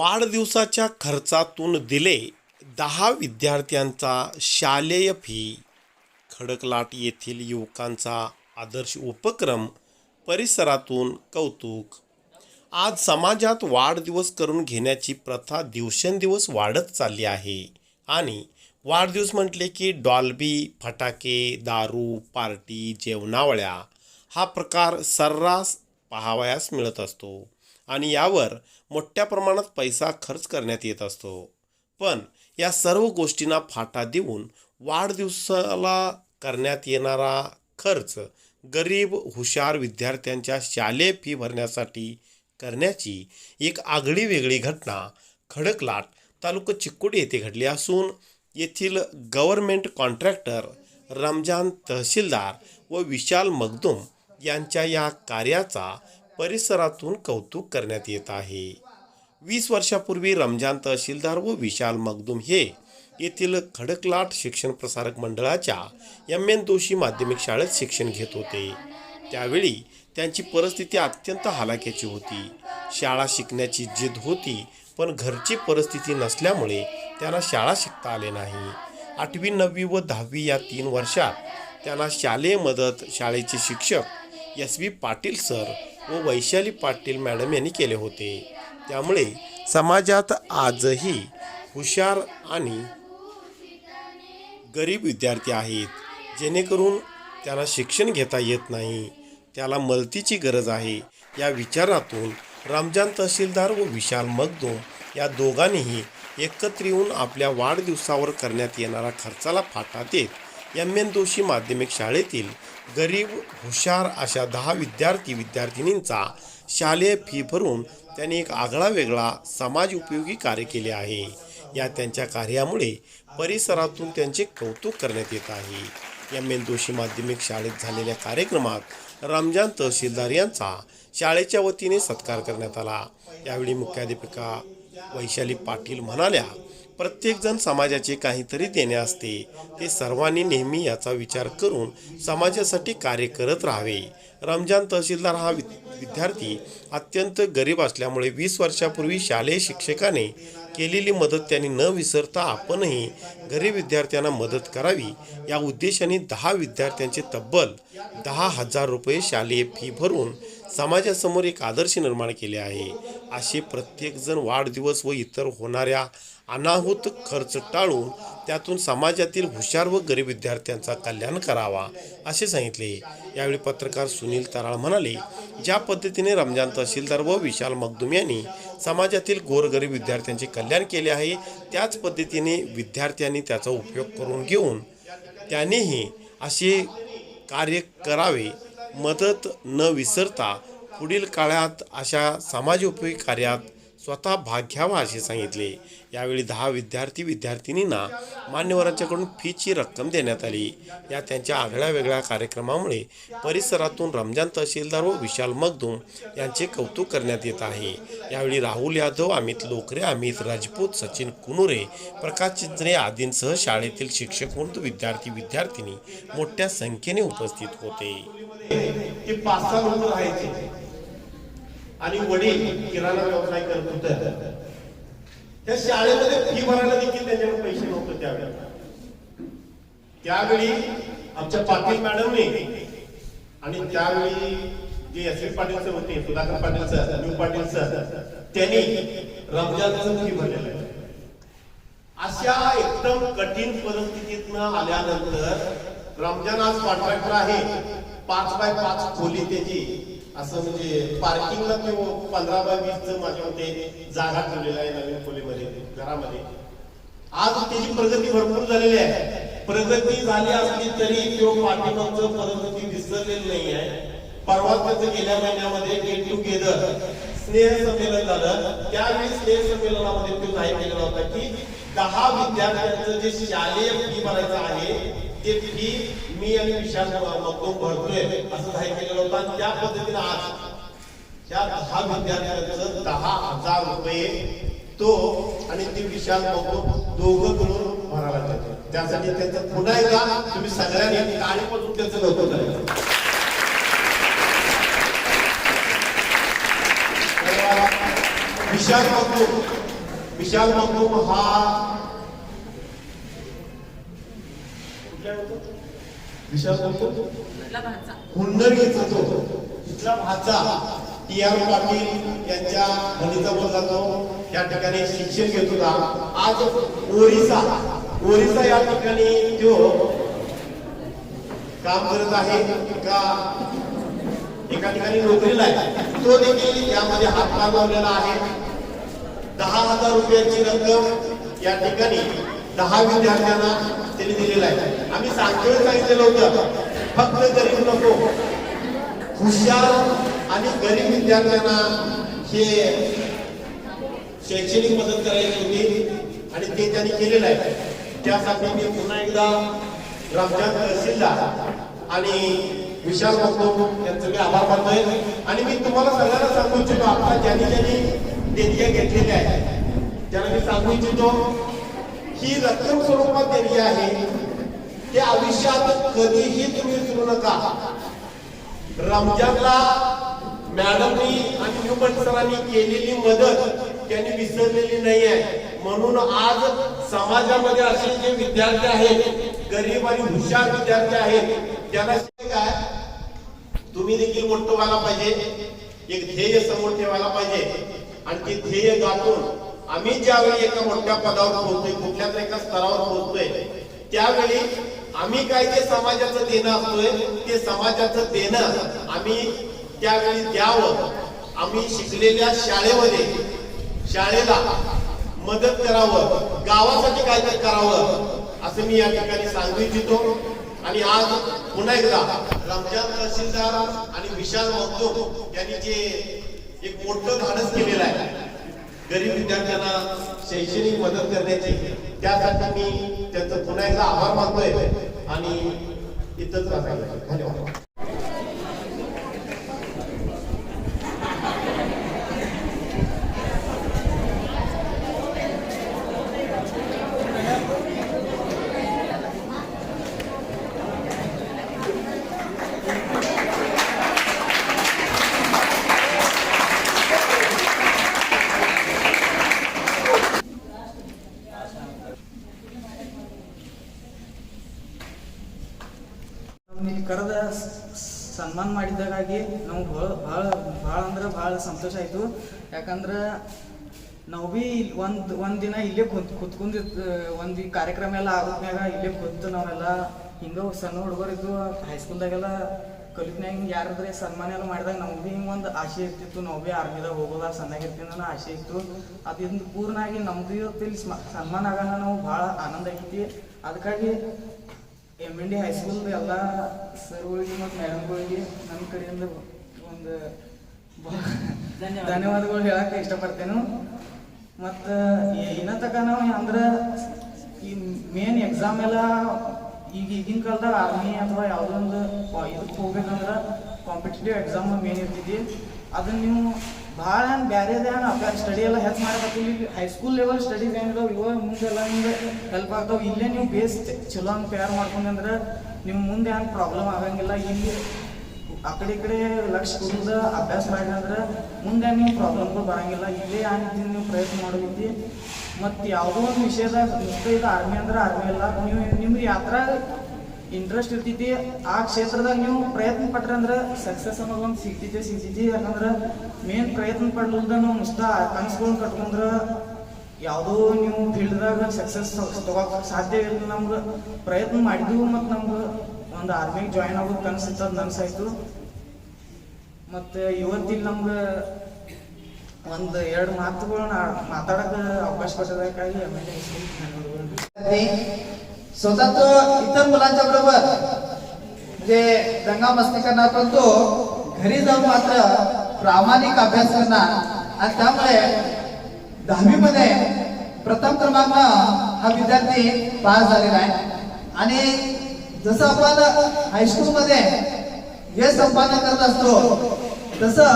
वाढदिवसाच्या खर्चातून दिले दहा विद्यार्थ्यांचा शालेय फी. खडकलाट येथील युवकांचा आदर्श उपक्रम परिसरातून कौतुक. आज समाजात वाढदिवस करून घेण्याची प्रथा दिवसेंदिवस वाढत चालली आहे. आणि वाढदिवस म्हटले की डॉल्बी फटाके दारू पार्टी जेवणावळ्या हा प्रकार सर्रास पाहावयास मिळत असतो. आणि यावर मोठ्या प्रमाणात पैसा खर्च करण्यात येत असतो. पण या सर्व गोष्टींना फाटा देऊन वाढदिवसाला करण्यात येणारा खर्च गरीब हुशार विद्यार्थ्यांच्या शालेय फी भरण्यासाठी करण्याची एक आगळी वेगळी घटना खडकलाट तालुका चिक्कोडी येथे घडली असून येथील गव्हर्मेंट कॉन्ट्रॅक्टर रमजान तहसीलदार व विशाल मगदुम यांच्या या कार्याचा परिसरातून कौतुक करण्यात येत आहे. वीस वर्षापूर्वी रमजान तहसीलदार व विशाल मगदूम हे येथील खडकलाट शिक्षण प्रसारक मंडळाच्या एम एन दोषी माध्यमिक शाळेत शिक्षण घेत होते. त्यावेळी त्यांची परिस्थिती अत्यंत हालाक्याची होती. शाळा शिकण्याची जिद होती पण घरची परिस्थिती नसल्यामुळे त्यांना शाळा शिकता आले नाही. आठवी नववी व दहावी या तीन वर्षात त्यांना शालेय मदत शाळेचे शिक्षक एस. व्ही पाटील सर व वैशाली पाटील मॅडम यांनी केले होते. त्यामुळे समाजात आजही हुशार आणि गरीब विद्यार्थी आहेत. जेणेकरून त्याला शिक्षण घेता येत नाही. त्याला मदतीची गरज आहे. या विचारातून रमजान तहसीलदार व विशाल मगदूम या दोघांनीही एकत्र येऊन आपल्या वाढदिवसावर करण्यात येणारा खर्चाला फाटा देत एम एन दोषी माध्यमिक शाळेतील गरीब हुशार अशा दहा विद्यार्थी विद्यार्थिनींचा शालेय फी भरून त्यांनी एक आगळा वेगळा समाज उपयोगी कार्य केले आहे. या त्यांच्या कार्यामुळे परिसरातून त्यांचे कौतुक करण्यात येत आहे. एम एन दोषी माध्यमिक शाळेत झालेल्या कार्यक्रमात रमजान तहसीलदार यांचा शाळेच्या वतीने सत्कार करण्यात आला. यावेळी मुख्याध्यापिका वैशाली पाटील म्हणाल्या प्रत्येकजण समाजाचे काहीतरी देणे असते. ते सर्वांनी नेहमी याचा विचार करून समाजासाठी कार्य करत राहावे. रमजान तहसीलदार हा वि विद्यार्थी अत्यंत गरीब असल्यामुळे वीस वर्षापूर्वी शालेय शिक्षकाने केलेली मदत त्यांनी न विसरता आपणही गरीब विद्यार्थ्यांना मदत करावी. या उद्देशाने दहा विद्यार्थ्यांचे तब्बल दहा हजार रुपये शालेय फी भरून समाजासमोर एक आदर्श निर्माण केले आहे. असे प्रत्येकजण वाढदिवस व इतर होणाऱ्या अनाहूत खर्च टाळून त्यातून समाजातील हुशार व गरीब विद्यार्थ्यांचा कल्याण करावा असे सांगितले. यावेळी पत्रकार सुनील तराळ म्हणाले ज्या पद्धतीने रमजान तहसीलदार व विशाल मगदुम यांनी समाजातील गोरगरीब विद्यार्थ्यांचे कल्याण केले आहे त्याच पद्धतीने विद्यार्थ्यांनी त्याचा उपयोग करून घेऊन त्यांनीही असे कार्य करावे मदत न विसरता पुढील काळात अशा समाजोपयोगी कार्यात स्वतः भाग घ्यावा असे सांगितले. यावेळी दहा विद्यार्थी विद्यार्थिनींना मान्यवरांच्याकडून फीची रक्कम देण्यात आली. या त्यांच्या आगळ्या वेगळ्या कार्यक्रमामुळे परिसरातून रमजान तहसीलदार व विशाल मगदूम यांचे कौतुक करण्यात येत आहे. यावेळी राहुल यादव अमित लोकरे अमित राजपूत सचिन कुनुरे प्रकाश चिंचणे आदींसह शाळेतील शिक्षक व विद्यार्थी विद्यार्थिनी मोठ्या संख्येने उपस्थित होते ते पाच सहा लोक राहायचे आणि वडील किराणा व्यवसाय करत होते. त्या शाळेमध्ये फी भरायला देखील त्यांच्याकडे पैसे नव्हते त्यावेळी. त्यावेळी आमच्या पाटील मॅडमने आणि त्यावेळी जे एस एस पाटील सर होते Sudhakar Patil sir new Patil sir त्यांनी रमजानचं फी भरलेलं आहे. अशा एकदम कठीण परिस्थितीतनं आल्यानंतर रमजान आज कॉन्ट्रॅक्टर आहे. पाच बाय पाच खोली त्याची असं म्हणजे पार्किंगला तो पंधरा बाय वीस माझ्या मते जागा ठेवलेला आहे नवीन खोलीमध्ये घरामध्ये. आज त्याची प्रगती भरपूर झालेली आहे. प्रगती झाली असली तरी तो पाठिंबाचं प्रगती विसरलेली नाही आहे परवा त्याचं गेल्या महिन्यामध्ये गेट टुगेदर स्नेह संमेलन झालं. त्यावेळी स्नेह संमेलनामध्ये तो जाहीर केलेला होता की दहा विद्यार्थ्यांचं जे शालेय फी भरायचं आहे ते फी मी आणि विशाल मगदूम भरतोय असं काही केलेलं होतं आणि त्या पद्धतीने आज त्या दहा विद्यार्थ्यांचं दहा हजार रुपये तो आणि ती विशाल मगदूम दोघं करून भरायला जातो त्यासाठी त्यांचं पुन्हा एकदा तुम्ही सगळ्यांनी टाळीपासून त्याचं लवकर करायचं विशाल मगदूम विशाल मगदूम हा विशाल मगदूम हुंडरगीचा तो इथला भाचा टी आर पाटील यांच्या मुलीचा जातो. तो या ठिकाणी शिक्षण घेत होता. आज ओरिसा ओरिसा या ठिकाणी तो काम करत आहे. का एका ठिकाणी नोकरीला आहे. तो देखील यामध्ये हात लावलेला आहे. दहा हजार रुपयाची रक्कम या ठिकाणी दहा विद्यार्थ्यांना त्यांनी दिलेला आहे. आम्ही सांगतोय सांगितलेलं होतं फक्त गरीब नको. हुशार आणि गरीब विद्यार्थ्यांना हे शैक्षणिक मदत करायची होती आणि ते त्यांनी केलेलं आहे. त्यासाठी मी पुन्हा एकदा रमजान तहसीलदार आणि विशाल मगदूम यांचं मी आभार मानतोय. आणि मी तुम्हाला सगळ्यांना सांगू इच्छितो आता ज्यांनी ज्यांनी देणग्या घेतलेल्या आहेत सांगू इच्छितो ही रक्कम स्वरूपात दिली आहे. ते आयुष्यात कधीही तुम्ही विसरू नका. रमजानला मॅडमनी आणि ह्युमन सरांनी केलेली मदत त्यांनी विसरलेली नाही आहे. म्हणून आज समाजामध्ये असे जे विद्यार्थी आहेत गरीब आणि हुशार विद्यार्थी आहेत त्यांना काय? तुम्ही देखील मोठं व्हायला पाहिजे. एक ध्येय समोर ठेवायला पाहिजे. आणि ते ध्येय गाठून आम्ही ज्यावेळी एका मोठ्या पदावर पोहोचतोय कुठल्या तरी एका स्तरावर पोहोचतोय त्यावेळी आम्ही काय जे समाजाचं देणं असतोय ते समाजाचं देणं आम्ही त्यावेळी द्यावं. आम्ही शिकलेल्या शाळेमध्ये शाळेला मदत करावं गावासाठी काय तर करावं असं मी या ठिकाणी सांगू इच्छितो. आणि आज पुन्हा एकदा रमजान तहसीलदार आणि विशाल मगदूम यांनी जे एक मोठं धाडस केलेलं आहे गरीब विद्यार्थ्यांना शैक्षणिक मदत करण्याची त्यासाठी मी त्यांचं पुन्हा एकदा आभार मानतोय आणि इथंच राहणार धन्यवाद. ಮಾಡಿದ್ದಕ್ಕಾಗಿ ನಮ್ಗೆ ಭಾಳ ಭಾಳ ಭಾಳ ಅಂದ್ರೆ ಭಾಳ ಸಂತೋಷ ಆಯಿತು. ಯಾಕಂದ್ರೆ ನಾವು ಭೀ ಒಂದು ಒಂದು ದಿನ ಇಲ್ಲೇ ಕುತ್ ಕುತ್ಕೊಂಡಿದ್ದು ಒಂದು ಕಾರ್ಯಕ್ರಮ ಎಲ್ಲ ಆಗೋದ್ಮ್ಯಾಗ ಇಲ್ಲೇ ಕುಂತು ನಾವೆಲ್ಲ ಹಿಂಗೆ ಸಣ್ಣ ಹುಡುಗರಿದ್ದು ಹೈಸ್ಕೂಲ್ದಾಗೆಲ್ಲ ಕಲಿತ್ನಾಗ ಹಿಂಗೆ ಯಾರಾದ್ರೆ ಸನ್ಮಾನ ಎಲ್ಲ ಮಾಡಿದಾಗ ನಮ್ಗೆ ಭೀ ಒಂದು ಆಸೆ ಇರ್ತಿತ್ತು. ನಾವು ಭೀ ಆರ್ಮಿದಾಗ ಹೋಗೋದ ಅನ್ನೋ ಆಸೆ ಇತ್ತು. ಅದಿಂದ ಪೂರ್ಣ ಆಗಿ ಇವತ್ತು ಇಲ್ಲಿ ಸ್ಮ- ಸನ್ಮಾನ ಆಗೋಣ ನಾವು ಭಾಳ ಆನಂದ ಆಗೈತಿ ಅದಕ್ಕಾಗಿ ಎಂ ಎನ್ ಡಿ ಹೈಸ್ಕೂಲ್ ಎಲ್ಲ ಸರ್ಗಳಿಗೆ ಮತ್ತು ಮೇಡಮ್ಗಳಿಗೆ ನನ್ನ ಕಡೆಯಿಂದ ಒಂದು ಧನ್ಯವಾದಗಳು ಹೇಳಕ್ಕೆ ಇಷ್ಟಪಡ್ತೇನೆ. ಮತ್ತು ಇನ್ನ ತಕ ನಾವು ಅಂದ್ರೆ ಈ ಮೇನ್ ಎಕ್ಸಾಮ್ ಎಲ್ಲ ಈಗ ಈಗಿನ ಕಾಲದಾಗ ಆರ್ಮಿ ಅಥವಾ ಯಾವುದೋ ಒಂದು ಇದಕ್ಕೆ ಹೋಗ್ಬೇಕಂದ್ರೆ ಕಾಂಪಿಟೇಟಿವ್ ಎಕ್ಸಾಮ್ ಮೇನ್ ಇರ್ತಿದ್ವಿ ಅದನ್ನು ನೀವು ಭಾಳ ಬ್ಯಾರೆದ ಅಭ್ಯಾಸ ಸ್ಟಡಿ ಎಲ್ಲ ಹೆಲ್ಪ್ ಮಾಡಕತ್ತೀವಿ ಹೈಸ್ಕೂಲ್ ಲೆವೆಲ್ ಸ್ಟಡೀಸ್ ಏನಿದಾವ ಇವಾಗ ಮುಂದೆಲ್ಲ ನಿಮ್ಗೆ ಹೆಲ್ಪ್ ಆಗ್ತಾವೆ. ಇಲ್ಲೇ ನೀವು ಬೇಸ್ ಚಲೋ ಹಂಗೆ ತಯಾರು ಮಾಡ್ಕೊಂಡ್ರೆ ನಿಮ್ಮ ಮುಂದೆ ಏನು ಪ್ರಾಬ್ಲಮ್ ಆಗಂಗಿಲ್ಲ. ಇಲ್ಲಿ ಆ ಕಡೆ ಈ ಕಡೆ ಲಕ್ಷ ಕುಡಿದ ಅಭ್ಯಾಸ ಮಾಡಿದ್ರೆ ಮುಂದೆ ನೀವು ಪ್ರಾಬ್ಲಮ್ಗಳು ಬರಂಗಿಲ್ಲ. ಇಲ್ಲೇ ಆ ರೀತಿ ನೀವು ಪ್ರಯತ್ನ ಮಾಡೋದೈತಿ ಮತ್ತು ಯಾವುದೋ ಒಂದು ವಿಷಯದಾಗ ಮುಕ್ತ ಇದು ಆರ್ಮಿ ಅಂದ್ರೆ ಆರ್ಮಿ ಇಲ್ಲ ನೀವು ನಿಮ್ಗೆ ಯಾತ್ರಾ ಇಂಟ್ರೆಸ್ಟ್ ಇರ್ತೈತಿ, ಆ ಕ್ಷೇತ್ರದಾಗ ನೀವು ಪ್ರಯತ್ನ ಪಟ್ರೆ ಅಂದ್ರೆ ಸಕ್ಸಸ್ ಅನ್ನೋದು ಒಂದು ಸಿಗ್ತೈತಿ ಸಿಗ್ತೈತಿ. ಯಾಕಂದ್ರೆ ಮೇನ್ ಪ್ರಯತ್ನ ಪಡ್ಲಿಲ್ದ ನಾವು ಮುಸ್ತ ಕನಸುಗಳನ್ನ ಕಟ್ಕೊಂಡ್ರೆ ಯಾವುದೋ ನೀವು ಫೀಲ್ಡ್ದಾಗ ಸಕ್ಸಸ್ ತಗೋಕ್ ಸಾಧ್ಯ ಇಲ್ಲ ನಮ್ಗೆ. ಪ್ರಯತ್ನ ಮಾಡಿದ್ವು ಮತ್ತು ನಮ್ಗೆ ಒಂದು ಆರ್ಮಿಗೆ ಜಾಯ್ನ್ ಆಗೋದು ಅದು ನನಸಾಯ್ತು ಮತ್ತು ಇವತ್ತಿಲ್ಲಿ ನಮ್ಗೆ ಒಂದು ಎರಡು ಮಾತುಗಳನ್ನ ಮಾತಾಡೋಕೆ ಅವಕಾಶ ಎ ಧನ್ಯವಾದಗಳು. स्वतः तो इतर मुलांच्या बरोबर म्हणजे दंगा मस्ती करणार पण तो घरी जाऊन मात्र प्रामाणिक अभ्यास करणार. आणि त्यामुळे दहावी मध्ये प्रथम क्रमांक हा विद्यार्थी पास झालेला आहे. आणि जसं आपण हायस्कूल मध्ये हे संपादन करत असतो तसं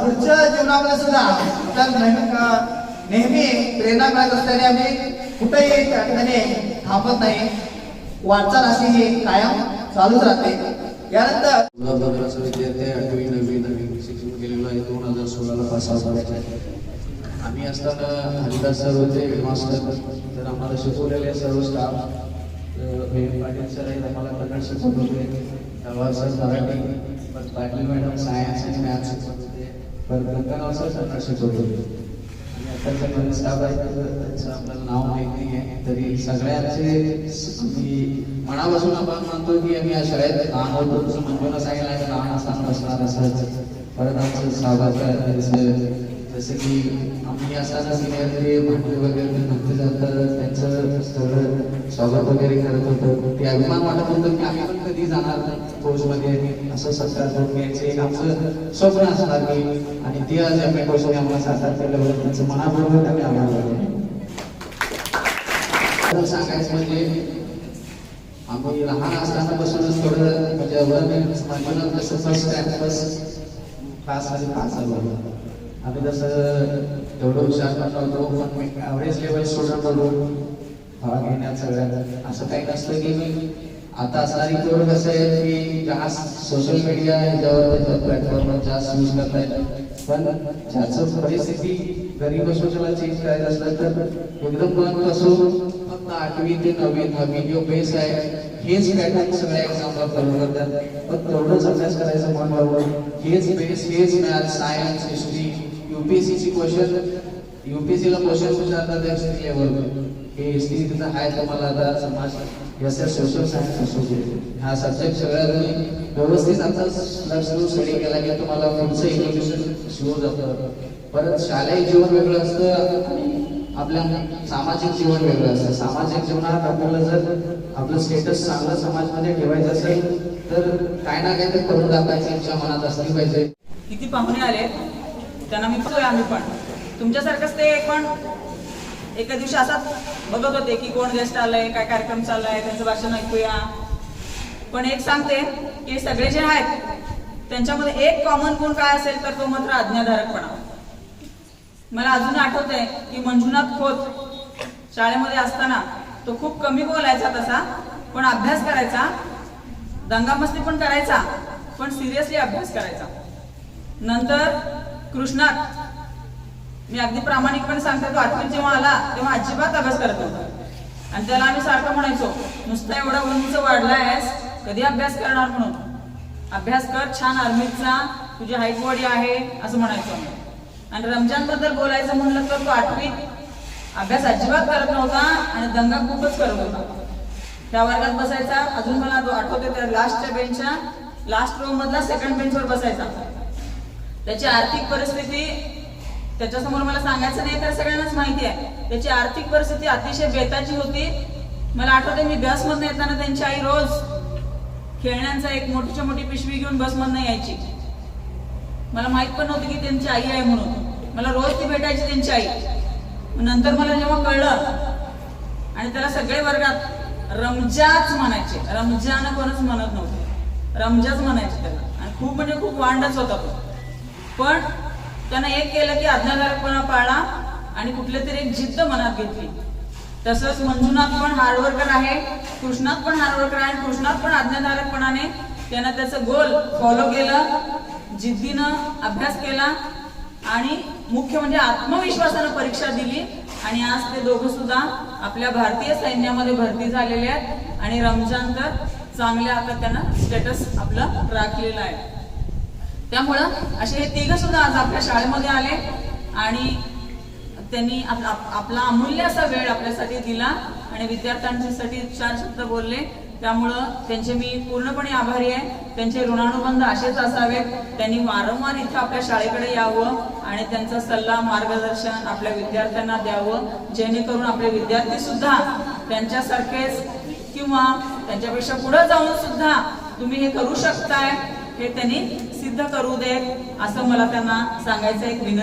पुढच्या जीवनामध्ये सुद्धा आपल्याला नेहमी नेहमी प्रेरणा मिळत असल्याने आम्ही कुठेही त्या ठिकाणी थांबत नाही. वाटचाल अशी हे कायम चालूच राहते. यानंतर पंधराचा विद्यार्थी आठवी नववी नवीन शिक्षण केलेलं आहे. दोन हजार सोळाला पास आउट आम्ही असताना हरिदास सर होते हेडमास्टर. तर आम्हाला शिकवलेले सर्व स्टाफ पाटील सर आहेत आम्हाला कन्नड शिकवत होते. तलवार सर मराठी परत पाटील मॅडम सायन्स आणि मॅथ्स शिकवत होते. परत गंगाराव सर कन्नड शिकवत होते. त्यांचं आपल्याला नाव माहिती आहे तरी सगळ्यांचे मी मनापासून आपण म्हणतो की आम्ही या शाळेत लहान होतो जसं मंजूला सांगितलं लहान असताना बसणार असंच परत आमचं सहभाग जसं की आम्ही असताना सिनियर भांडे वगैरे त्यांचं स्वागत वगैरे करत होतं ते अभिमान वाटत होतं की आम्ही पण कधी जाणार फौजमध्ये असं सत्कार करून घ्यायचं एक आमचं स्वप्न असणार की आणि ते आज एम ए कोर्सने आम्हाला साकार केलं त्यांचं मनापूर्वक आम्ही आभार मानतो. सांगायचं म्हणजे आम्ही लहान असतानापासूनच थोडं म्हणजे वर कसं फर्स्ट टाइम फर्स्ट क्लासमध्ये पास झालो आम्ही जसं तेवढं हुशार पण नव्हतो पण मी ॲव्हरेज लेवल स्टुडंट होतो. भाग घेण्यात सगळ्यात. असं काही नसतं की मी आता असणारी तेवढं कसं आहे की जास्त सोशल मीडिया ह्याच्यावर प्लॅटफॉर्मवर जास्त यूज़ करतायत पण ज्याचं परिस्थिती गरीब असो त्याला चेंज करायचं असलं तर एकदम बंद असो, फक्त आठवी ते नववी नववी जो बेस आहे, हेच पॅटर्न सगळ्या एक्झामला फॉलो करतात. पण तेवढंच अभ्यास करायचं मन बरोबर. हेच बेस हेच मॅथ सायन्स हिस्ट्री युपीएससीची क्वेश्चन युपीएससीला क्वेश्चन विचारतात एक्स्ट्री लेवल हे हिस्ट्री तिथं आहे तुम्हाला आता समाज जसं सोशल सायन्स असू हा सब्जेक्ट सगळ्या तुम्ही व्यवस्थित आता लक्ष देऊन स्टडी केला की तुम्हाला पुढचं एज्युकेशन सुरू जातं. परत शालेय जीवन वेगळं असतं आणि आपल्या सामाजिक जीवन वेगळं असतं. सामाजिक जीवनात आपल्याला जर आपलं स्टेटस चांगलं समाजमध्ये ठेवायचं असेल तर काय ना काय तर करून दाखवायची इच्छा मनात असली पाहिजे. किती पाहुणे आले? त्यांना मी आम्ही पण. तुमच्यासारखंच ते पण एका दिवशी असाच बघत होते की कोण गेस्ट आलंय काय कार्यक्रम चाललाय त्यांचं भाषण ऐकूया. पण एक सांगते की सगळे जे आहेत त्यांच्यामध्ये एक कॉमन गुण काय असेल तर तो मात्र आज्ञाधारकपणा. मला अजून आठवतंय की मंजुनाथ खोत शाळेमध्ये असताना तो खूप कमी बोलायचा तसा पण अभ्यास करायचा. दंगामस्ती पण करायचा पण सिरियसली अभ्यास करायचा. नंतर कृष्णात मी अगदी प्रामाणिकपणे सांगते तो आठवीत जेव्हा आला तेव्हा अजिबात अभ्यास करत नव्हता. आणि त्याला आम्ही सारखं म्हणायचो नुसता एवढा उंच वाढलायस कधी अभ्यास करणार म्हणून? अभ्यास कर छान आर्मीचा तुझी हाईट बॉडी आहे असं म्हणायचो आम्ही. आणि रमजानबद्दल बोलायचं म्हणलं तर तो आठवीत अभ्यास अजिबात करत नव्हता आणि दंगा खूपच करत होता. त्या वर्गात बसायचा अजून मला तो आठवते त्या लास्टच्या बेंचच्या लास्ट रो मधला सेकंड बेंचवर बसायचा. त्याची आर्थिक परिस्थिती त्याच्यासमोर मला सांगायचं नाही तर सगळ्यांनाच माहिती आहे. त्याची आर्थिक परिस्थिती अतिशय बेताची होती. मला आठवते मी बसमधनं येताना त्यांची आई रोज खेळण्यांचा एक मोठीच्या मोठी पिशवी घेऊन बसमधनं यायची. मला माहीत पण नव्हती की त्यांची आई आहे म्हणून. मला रोज ती भेटायची त्यांची आई. नंतर मला जेव्हा कळलं आणि त्याला सगळे वर्गात रमजाच म्हणायचे. रमजान कोणच म्हणत नव्हते. रमजाच म्हणायचे त्याला. आणि खूप म्हणजे खूप वांडच होता तो. पण त्यानं एक केलं की आज्ञाधारकपणा पाळला आणि कुठले तरी एक जिद्द मनात घेतली. तसंच मंजुनाथ पण हार्डवर्कर आहे कृष्णात पण हार्डवर्कर आहे आणि कृष्णात पण आज्ञाधारकपणाने त्यानं त्याचं गोल फॉलो केलं जिद्दीनं अभ्यास केला आणि मुख्य म्हणजे आत्मविश्वासानं परीक्षा दिली आणि आज ते दोघं सुद्धा आपल्या भारतीय सैन्यामध्ये भरती झालेले आहेत आणि रमजान तर चांगल्या आता त्यांना स्टेटस आपलं राखलेलं आहे. त्यामुळं असे हे तिघ सुद्धा आज आपल्या शाळेमध्ये आले आणि त्यांनी आपला अमूल्य असा वेळ आपल्यासाठी दिला आणि विद्यार्थ्यांसाठी चार शब्द बोलले. त्यामुळं त्यांचे मी पूर्णपणे आभारी आहे. त्यांचे ऋणानुबंध असेच असावेत त्यांनी वारंवार इथं आपल्या शाळेकडे यावं आणि त्यांचा सल्ला मार्गदर्शन आपल्या विद्यार्थ्यांना द्यावं. जेणेकरून आपले विद्यार्थी सुद्धा त्यांच्यासारखेच किंवा त्यांच्यापेक्षा पुढे जाऊन सुद्धा तुम्ही हे करू शकताय हे त्यांनी सिद्ध करू दे असं मला त्यांना सांगायचं एक विनंती